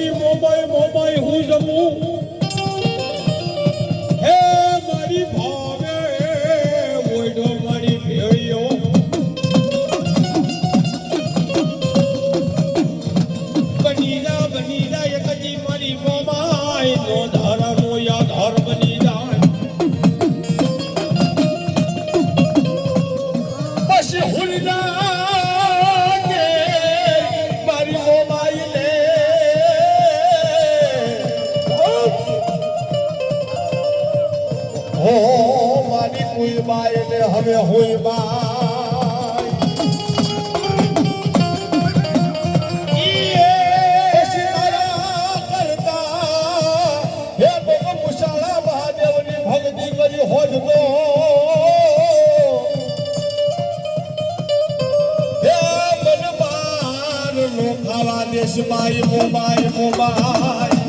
મારી મોબાઈ મોબાઈ હું જમું? મનમાન હોય બા દેશ માય મોબાઈલ મોબાઈ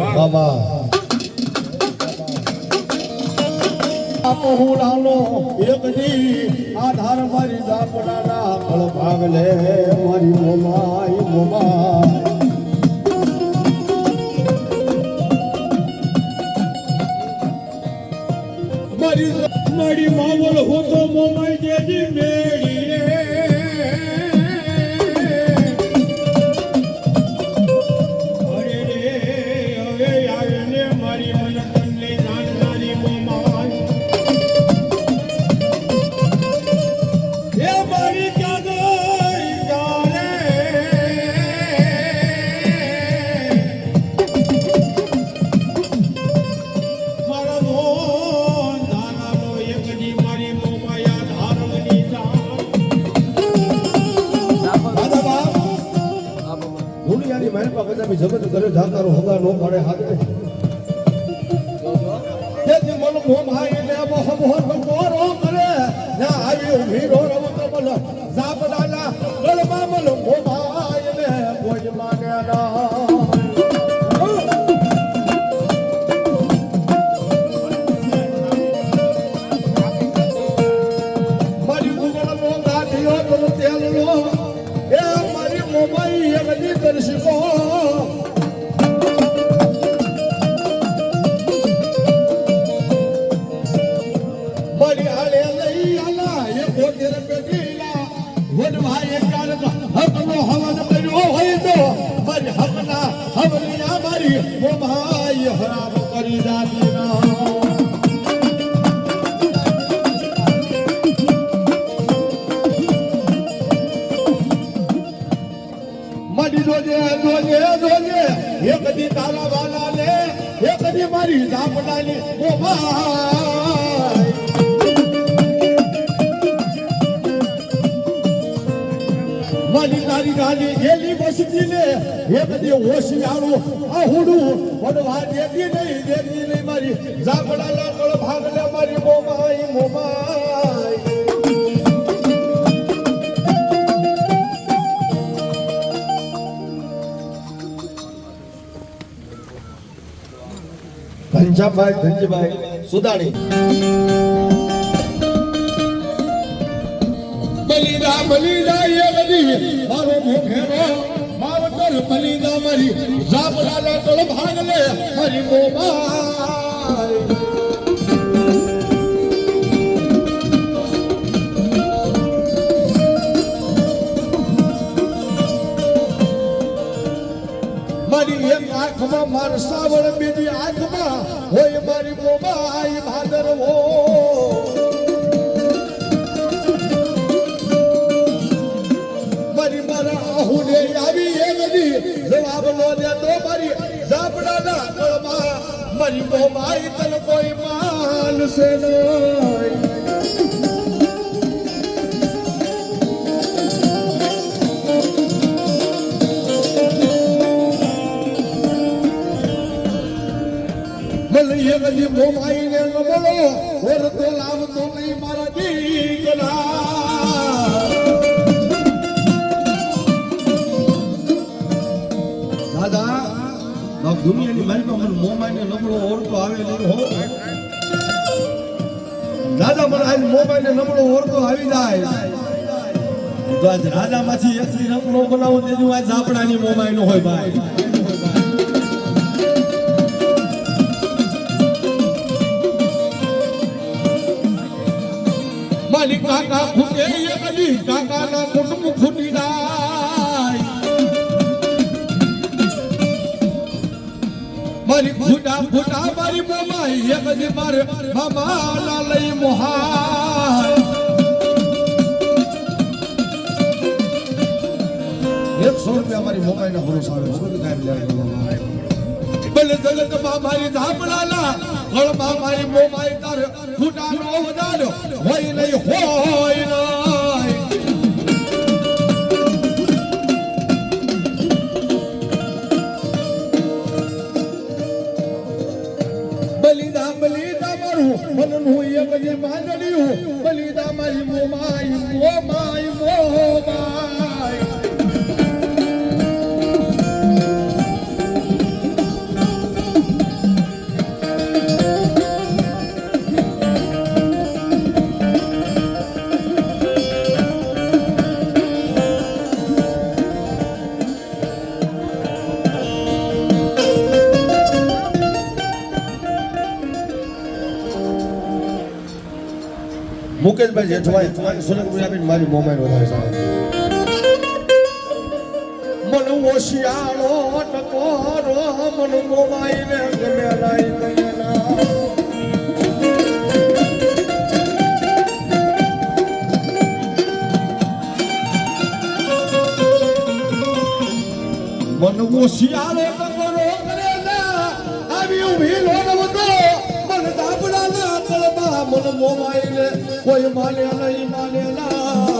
બાબા લાલો એક દી આધાર મારી દાપડાના ફળ ભાગ લે મારી મોમાઈ મોમા મારી મારી માવલ હું તો મોમાઈ જેજી મેળી. દુનિયાની મહેર પર કદાચ જગત કરે જાકારો હગા નો પડે હાથે તેથી મન મોમાઈ ને મોહ મોહ મોરો કરે ના આવી ઊભી રો રમત બલ એ બધી દર્શકો મારી જોજે જોજે જોજે. એક દી તારા વાલા લે, એક દી મારી ઝાપડાની ઓ ભાઈ. મારી તારી ગાડી ગેલી બસતી ને એક દી હોશિયારું આહુડું વડવા દેતી નહીં દેતી નહીં મારી. ઝાપડા લાકડ ભાગ લે મારી મોમાઈ મોમાઈ. ઘનશ્યામભાઈ ધનજીભાઈ સુદાણી. બલિદા બલિદા, એ બધી મારો મોઘેરો કર બલિદા મારી. જાબરાના તળ ભાગ લે મારી મોબાઈ મારી એક આંખમાં માર બીજી મોબાઈ ભાદરવો મારી મારા આહુને આવી એ બધી જવાબ નો દેતો મારી જાપડાના કળમાં મારી મોબાઈ તલ કોઈ માનશે નહીં બોલો ઓર તો લાવતો નહીં મારા દીકરા. દાદા દુનિયાની મારી મને મોમાઈ ને નબળો ઓળખો આવે નહીં હો. દાદા, મને આજ મોમાઈ ને નબળો ઓળખો આવી જાય. તો આજ રાજામાંથી એકલી નબળો બનાવું તેનું આજ ઝાપડાની મોમાઈ નો હોય, ભાઈ. મારી કાકા ખૂટે એ બધી કાકાના કુટુંબ ખૂટી જાય. મારી ફૂટા ફૂટા મારી મોમાઈ એ બધી મારે મામા લઈ મોહાય. એકસો રૂપિયા મારી મોબાઈલ ના ભરોસા આવે બધું કાંઈ લેવા જગતમાં મારી ધામડાના ગળમાં મારી મોમાઈ તાર ફૂટાનો વધારો હોય નહીં હોય નહીં. બલિદા મારું માંડળ્યું બલિદા મારી મોમાઈ મોમાઈ મોમાઈ મુકેશભાઈ જેઠવાઈ તમારી સુરતમાં આપીને મારી મોબાઈલ વધારે સારા મન ઓશિયાળો ટકોરો મન મોબાઈલ ગમે લાઈ ગયેલા મન ઓશિયાળો ટકોરો કરેલા આવી ઊભી લોડવતો મોબાઈલ કોઈ માને નહીં માને નાય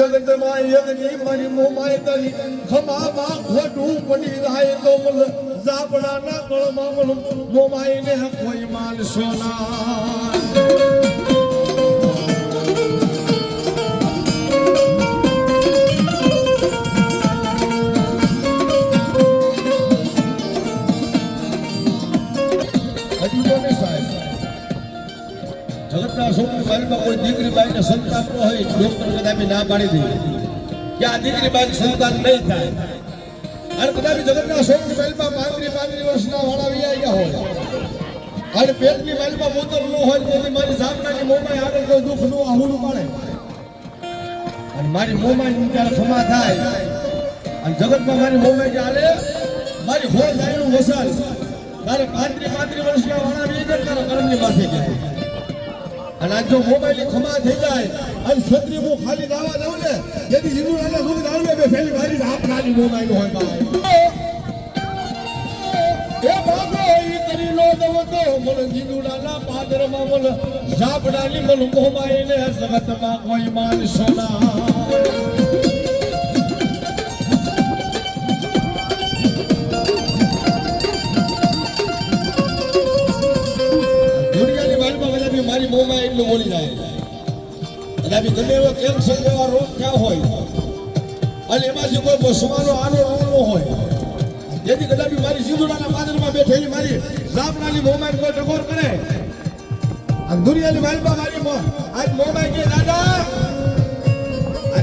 જગતમાં યજ્ઞ મારી મોમાય કરી. ખમામાં ખોટું પડી જાય તો મલ ઝાપડાના કળમાં મલ મોમાય ને કોઈ માનશો ના. જગતના છોકરી બાઈમાં કોઈ દીકરી બાઈને સંતાન ન હોય, ડોક્ટર કદાચ ના પાડી દે કે આ દીકરી બાઈ સંતાન નહીં થાય. અને કદાચ જગતના છોકરી બાઈમાં પાંત્રી પાંત્રી વર્ષના વાળા વી આવ્યા હોય. અને પેટની બાઈમાં મોતર ન હોય તો મારી જાતનાની મોમાં આગળ કોઈ દુઃખનું આહુડું પડે. અને મારી મોમાં જ્યારે ક્ષમા થાય. અને જગતમાં મારી મોમાઈ ચાલે મારી હોળ ગાયનું વસાલ તારે પાંત્રી પાંત્રી વર્ષના વાળા વી જાય તારા કર્મની માથે જાય અને આ જો મોબાઈલ ખમા થઈ જાય, અને છત્રી હું ખાલી દાવા દઉં ને જેથી હિન્દુ રાજા સુધી દાડવે બે ફેરી મારી આપ ખાલી મોબાઈલ હોય ભાઈ એ બાબો ઈ કરી લો દવ તો મન જીંદુડાના પાદરમાં મન ઝાપડાની મન મોબાઈલ જગતમાં કોઈ માન સોના બોલી જાય. કદાપી ગમે એવો કેન્સર જેવા રોગ ક્યાં હોય? અને એમાંથી કોઈ બસવાનો આનો રોગ ન હોય. જેથી કદાચ મારી સિંધુડાના પાદરમાં બેઠેલી મારી રામનાની મોમાઈ કોઈ ટકોર કરે. અને દુનિયાની માલમાં મારી આજ મોમાઈ કે દાદા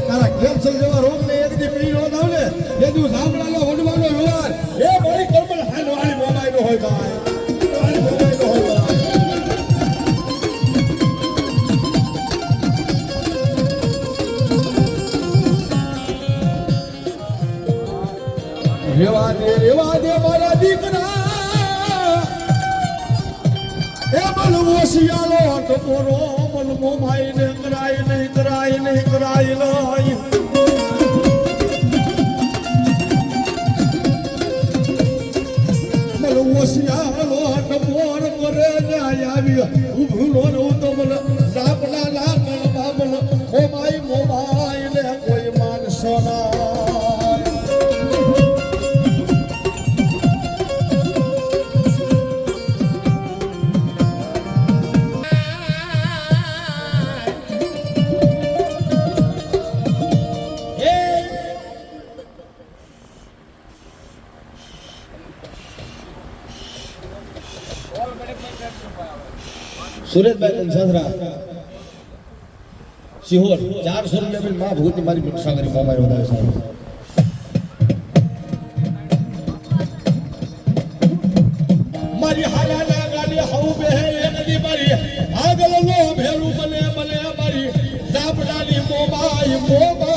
તારા કેન્સર જેવા રોગને એક દી પી રોગ થાવ ને એ તું સુરેશભાઈ કંસાધરા સિહોર ચારસો રૂપિયા બિલમાં ભૂતની મારી ભિક્ષા કરી મોમાઈ વધારે સાહેબ મારી હાલા ના ગાડી હઉ બે એકલી મારી. આગળ લો ભેરું બને બને મારી. જાપડાની મોબાઈ મોબાઈ.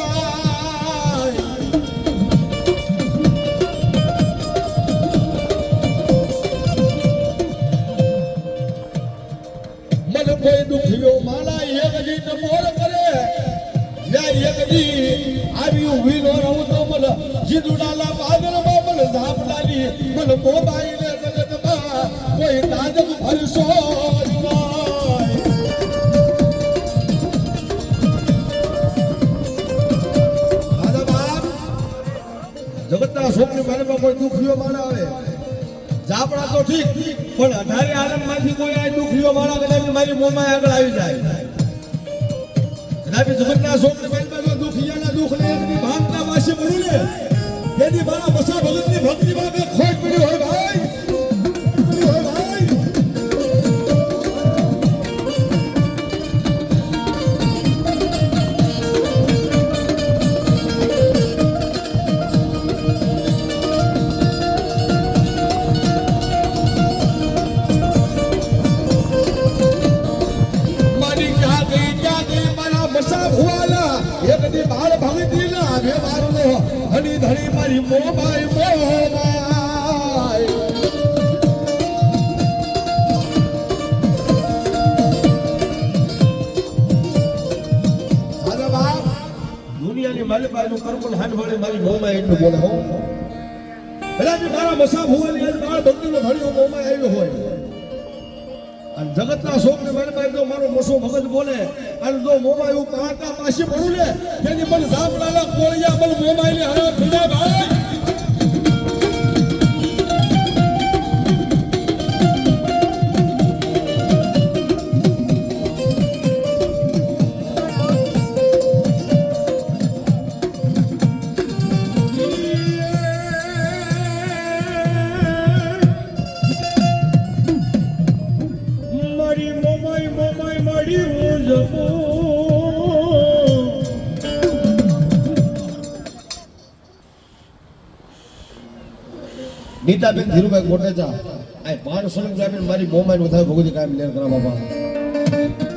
જાપડા તો ઠીક. પણ અઢારે આનંદમાંથી કોઈ આ દુખ્યો માણા કદાચ મારી મોમાં આગળ આવી જાય. કદાચ જગતના બારેમાં જો દુખિયાના દુઃખને એકની ભાગના વાસી મળું ને. તેથી મારા બસા ભગતની ભક્તિમાં મારી બાજુ કરમલ હાથ વળે મારી મોમાં એટલું બોલે હો. કદાચ મારા બસા ભુવાની આજ બાળ ભક્તિનો ધણીઓ મોમાં આવ્યો હોય. અને જગતના શોકને મારે મારે જો મારો મસો ભગત બોલે, અને જો મોમાં એવું પાટા પાછી પડું ને, તેની પણ સાંભળાલા કોળિયા પણ મોમાઈ ને હરા ખુદા ભાઈ નીતાબેન ધીરુભાઈ કોટેચા આ પાંચસો રૂપિયા મારી મોમાઈ વધારે ભોગવતી કાયમ લેર કરા બાપા